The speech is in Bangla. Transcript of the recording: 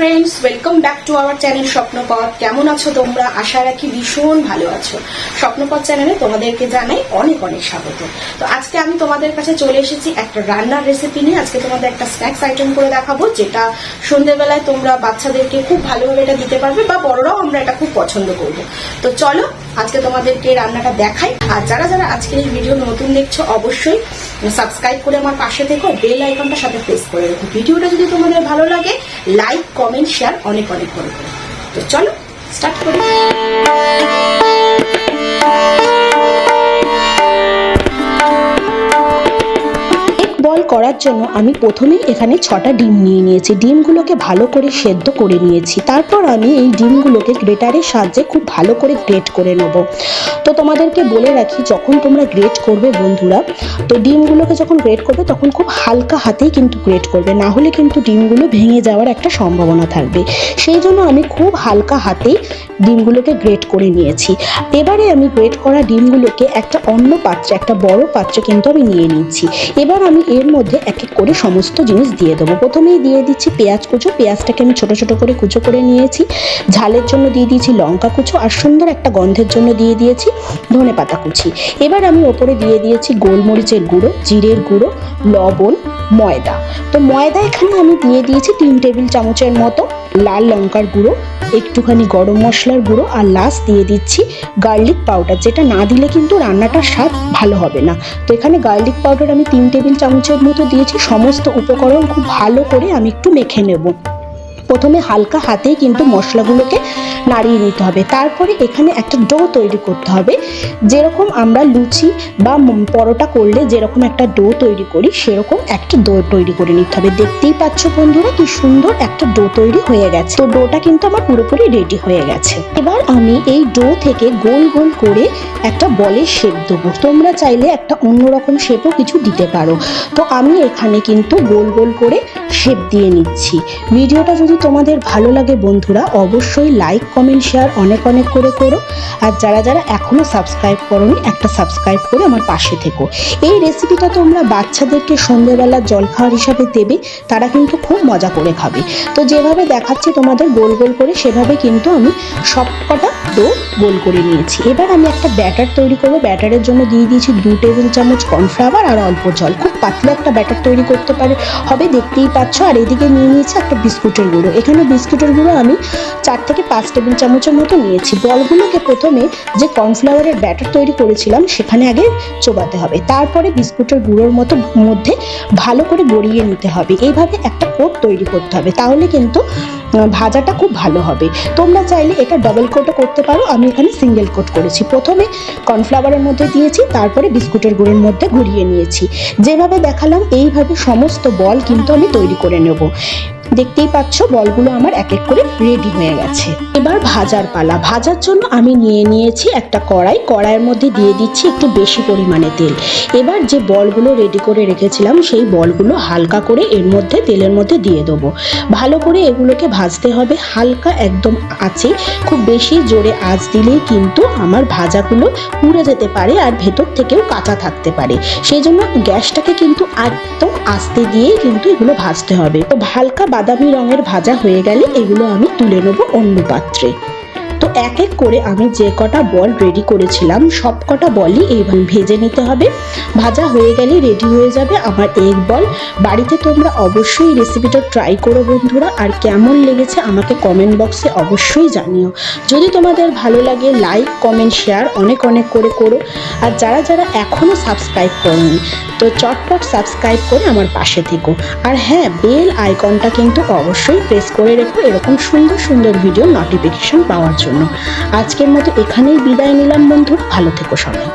Welcome back to our channel Swapnapath কেমন আছো তোমরা? আশা রাখি ভীষণ ভালো আছো। স্বপ্নপথ চ্যানেলে তোমাদেরকে জানাই অনেক অনেক স্বাগত। তো আজকে আমি তোমাদের কাছে চলে এসেছি একটা রান্নার রেসিপি নিয়ে। আজকে তোমাদের একটা স্ন্যাক্স আইটেম করে দেখাবো, যেটা সন্ধ্যেবেলায় তোমরা বাচ্চাদেরকে খুব ভালোভাবে এটা দিতে পারবে, বা বড়রাও আমরা এটা খুব পছন্দ করব। তো চলো, আজকে তোমাদেরকে রান্নাটা দেখাই। আর যারা যারা আজকের এই ভিডিও নতুন দেখছ, অবশ্যই সাবস্ক্রাইব করে আমার পাশে থেকো বেল আইকনটা সাথে প্রেস করে রেখো। ভিডিওটা যদি তোমাদের ভালো লাগে লাইক কমেন্ট শেয়ার অনেক অনেক করে তো চলো স্টার্ট করি। করার জন্য আমি প্রথমে এখানে ছটা ডিম নিয়ে নিয়েছি। ডিমগুলোকে ভালো করে সেদ্ধ করে নিয়েছি। তারপর আমি এই ডিমগুলোকে গ্রেটারের সাহায্যে খুব ভালো করে গ্রেট করে নেব। তো তোমাদেরকে বলে রাখি, যখন তোমরা গ্রেট করবে বন্ধুরা, তো ডিমগুলোকে যখন গ্রেট করবে, তখন খুব হালকা হাতেই কিন্তু গ্রেট করবে। না হলে কিন্তু ডিমগুলো ভেঙে যাওয়ার একটা সম্ভাবনা থাকবে। সেই জন্য আমি খুব হালকা হাতেই ডিমগুলোকে গ্রেট করে নিয়েছি। এবারে আমি গ্রেট করা ডিমগুলোকে একটা অন্য পাত্রে, একটা বড় পাত্রে কিন্তু আমি নিয়ে নিচ্ছি। এবার আমি এর মধ্যে এক এক করে সমস্ত জিনিস দিয়ে দেবো। প্রথমেই দিয়ে দিচ্ছি পেঁয়াজ কুচো। পেঁয়াজটাকে আমি ছোটো ছোটো করে কুচো করে নিয়েছি। ঝালের জন্য দিয়ে দিয়েছি লঙ্কা কুচো আর সুন্দর একটা গন্ধের জন্য দিয়ে দিয়েছি ধনে পাতা কুচি। এবার আমি ওপরে দিয়ে দিয়েছি গোলমরিচের গুঁড়ো, জিরের গুঁড়ো, লবণ, ময়দা। তো ময়দা এখানে আমি দিয়ে দিয়েছি তিন টেবিল চামচের মতো লাল লঙ্কার গুঁড়ো একটুখানি গরম মশলার গুঁড়ো আর লাস্ট দিয়ে দিচ্ছি গার্লিক পাউডার যেটা না দিলে কিন্তু রান্নাটার স্বাদ ভালো হবে না। তো এখানে গার্লিক পাউডার আমি তিন টেবিল চামচের মতো দিয়েছি, সমস্ত উপকরণ খুব ভালো করে আমি একটু মেখে নেব। প্রথমে হালকা হাতেই কিন্তু মশলাগুলোকে নাড়িয়ে নিতে হবে। তারপরে এখানে একটা ডো তৈরি করতে হবে। যেরকম আমরা লুচি বা পরোটা করলে যেরকম একটা ডো তৈরি করি, সেরকম একটা ডো তৈরি করে নিতে হবে। দেখতেই পাচ্ছ বন্ধুরা কি সুন্দর একটা ডো তৈরি হয়ে গেছে। তো ডোটা কিন্তু আমার পুরোপুরি রেডি হয়ে গেছে। এবার আমি এই ডো থেকে গোল গোল করে একটা বলের শেপ দেবো। তোমরা চাইলে একটা অন্যরকম শেপও কিছু দিতে পারো। তো আমি এখানে কিন্তু গোল গোল করে শেপ দিয়ে নিচ্ছি। ভিডিওটা যদি তোমাদের ভালো লাগে বন্ধুরা, অবশ্যই লাইক কমেন্ট শেয়ার অনেক অনেক করে করো। আর যারা যারা এখনও সাবস্ক্রাইব করোনি, একটা সাবস্ক্রাইব করে আমার পাশে থেকো। এই রেসিপিটা তোমরা বাচ্চাদেরকে সন্ধেবেলা জলখাবার হিসাবে দেবে, তারা কিন্তু খুব মজা করে খাবে। তো যেভাবে দেখাচ্ছি তোমাদের গোল গোল করে, সেভাবে কিন্তু আমি সব কটা ডো গোল করে নিয়েছি। এবার আমি একটা ব্যাটার তৈরি করব। ব্যাটারের জন্য দিয়ে দিয়েছি দু টেবিল চামচ কর্নফ্লাওয়ার আর অল্প জল। খুব পাতলা একটা ব্যাটার তৈরি করতে পারে। হবে দেখতেই পাচ্ছ। আর এদিকে নিয়ে নিয়েছি একটা বিস্কুটের গুঁড়ো। এখানে বিস্কুটের গুঁড়ো আমি চার থেকে পাঁচ টেবিল চামচের মতো নিয়েছি। বলগুলোকে প্রথমে যে কর্নফ্লাওয়ারের ব্যাটার তৈরি করেছিলাম, সেখানে আগে চোবাতে হবে। তারপরে বিস্কুটের গুঁড়োর মতো মধ্যে ভালো করে গড়িয়ে নিতে হবে। এইভাবে একটা কোট তৈরি করতে হবে। তাহলে কিন্তু ভাজাটা খুব ভালো হবে। তোমরা চাইলে এটা ডবল কোটও করতে পারো। আমি এখানে সিঙ্গেল কোট করেছি। প্রথমে কর্নফ্লাওয়ারের মধ্যে দিয়েছি, তারপরে বিস্কুটের গুঁড়ের মধ্যে ঘুরিয়ে নিয়েছি। যেভাবে দেখালাম, এইভাবে সমস্ত বল কিন্তু আমি তৈরি করে নেব। দেখতেই পাচ্ছ, বলগুলো আমার এক এক করে রেডি হয়ে গেছে। এবার ভাজার পালা। ভাজার জন্য আমি নিয়ে নিয়েছি একটা কড়াই। কড়াইয়ের মধ্যে দিয়ে দিচ্ছি একটু বেশি পরিমাণে তেল। এবার যে বলগুলো রেডি করে রেখেছিলাম, সেই বলগুলো হালকা করে এর মধ্যে, তেলের মধ্যে দিয়ে দেবো। ভালো করে এগুলোকে ভাজতে হবে। হালকা একদম আছে খুব বেশি জোরে আঁচ দিলেই কিন্তু আমার ভাজাগুলো পুড়ে যেতে পারে আর ভেতর থেকেও কাঁচা থাকতে পারে। সেই জন্য গ্যাসটাকে কিন্তু একদম আস্তে দিয়েই কিন্তু এগুলো ভাজতে হবে। তো হালকা বাদামি রঙের ভাজা হয়ে গেলে এগুলো আমি তুলে নেব অন্য পাত্রে। এক এক করে আমি যে কটা বল রেডি করেছিলাম, সব কটা বলই এইভাবে ভেজে নিতে হবে। ভাজা হয়ে গেলে রেডি হয়ে যাবে আমার এগ বল বাড়িতে তোমরা অবশ্যই রেসিপিটা ট্রাই করো বন্ধুরা, আর কেমন লেগেছে আমাকে কমেন্ট বক্সে অবশ্যই জানিও। যদি তোমাদের ভালো লাগে লাইক কমেন্ট শেয়ার অনেক অনেক করে করো। আর যারা যারা এখনও সাবস্ক্রাইব করোনি, তো চটপট সাবস্ক্রাইব করে আমার পাশে থেকো। আর হ্যাঁ বেল আইকনটা কিন্তু অবশ্যই প্রেস করে রেখো, এরকম সুন্দর সুন্দর ভিডিও নোটিফিকেশন পাওয়ার জন্য। আজকের মতো এখানেই বিদায় নিলাম বন্ধু। ভালো থেকো সবাই।